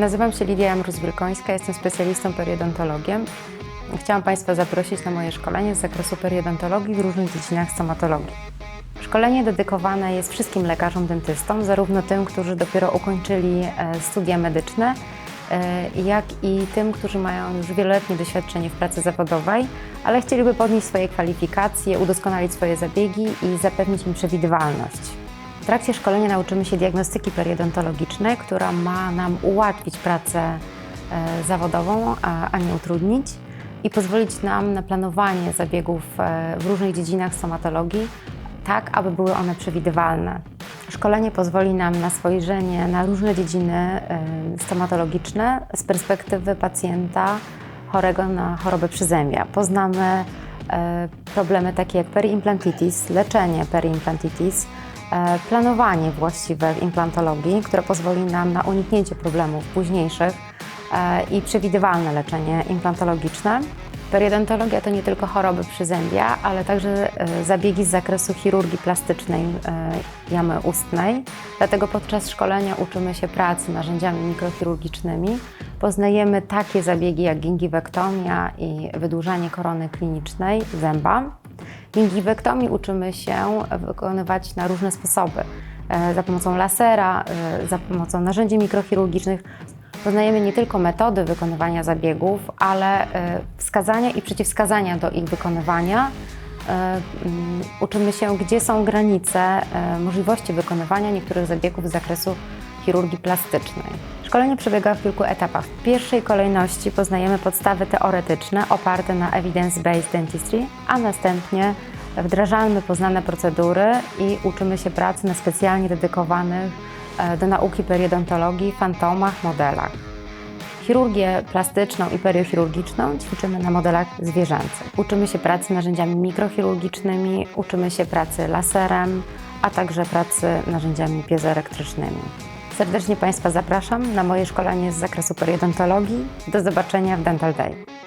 Nazywam się Lidia Jamrus-Wielkońska, jestem specjalistą periodontologiem. Chciałam Państwa zaprosić na moje szkolenie z zakresu periodontologii w różnych dziedzinach stomatologii. Szkolenie dedykowane jest wszystkim lekarzom dentystom, zarówno tym, którzy dopiero ukończyli e, studia medyczne, e, jak i tym, którzy mają już wieloletnie doświadczenie w pracy zawodowej, ale chcieliby podnieść swoje kwalifikacje, udoskonalić swoje zabiegi i zapewnić im przewidywalność. Trakcie szkolenia nauczymy się diagnostyki periodontologicznej, która ma nam ułatwić pracę e, zawodową, a, nie utrudnić i pozwolić nam na planowanie zabiegów e, w różnych dziedzinach stomatologii, tak aby były one przewidywalne. Szkolenie pozwoli nam na spojrzenie na różne dziedziny e, stomatologiczne z perspektywy pacjenta chorego na chorobę przyzębia. Poznamy problemy takie jak periimplantitis, leczenie periimplantitis, planowanie właściwe w implantologii, które pozwoli nam na uniknięcie problemów późniejszych e, i przewidywalne leczenie implantologiczne. Periodontologia to nie tylko choroby przyzębia, ale także e, zabiegi z zakresu chirurgii plastycznej e, jamy ustnej. Dlatego podczas szkolenia uczymy się pracy narzędziami mikrochirurgicznymi. Poznajemy takie zabiegi jak gingiwektomia i wydłużanie korony klinicznej zęba. Gingiwektomii uczymy się wykonywać na różne sposoby. E, Za pomocą lasera, e, za pomocą narzędzi mikrochirurgicznych. Poznajemy nie tylko metody wykonywania zabiegów, ale e, wskazania i przeciwwskazania do ich wykonywania. Uczymy się, gdzie są granice możliwości wykonywania niektórych zabiegów z zakresu chirurgii plastycznej. Szkolenie przebiega w kilku etapach. W pierwszej kolejności poznajemy podstawy teoretyczne oparte na evidence-based dentistry, a następnie wdrażamy poznane procedury i uczymy się pracy na specjalnie dedykowanych e, do nauki periodontologii fantomach, modelach. Chirurgię plastyczną i periochirurgiczną ćwiczymy na modelach zwierzęcych. Uczymy się pracy narzędziami mikrochirurgicznymi, uczymy się pracy laserem, a także pracy narzędziami piezoelektrycznymi. Serdecznie Państwa zapraszam na moje szkolenie z zakresu periodontologii. Do zobaczenia w Dental Day.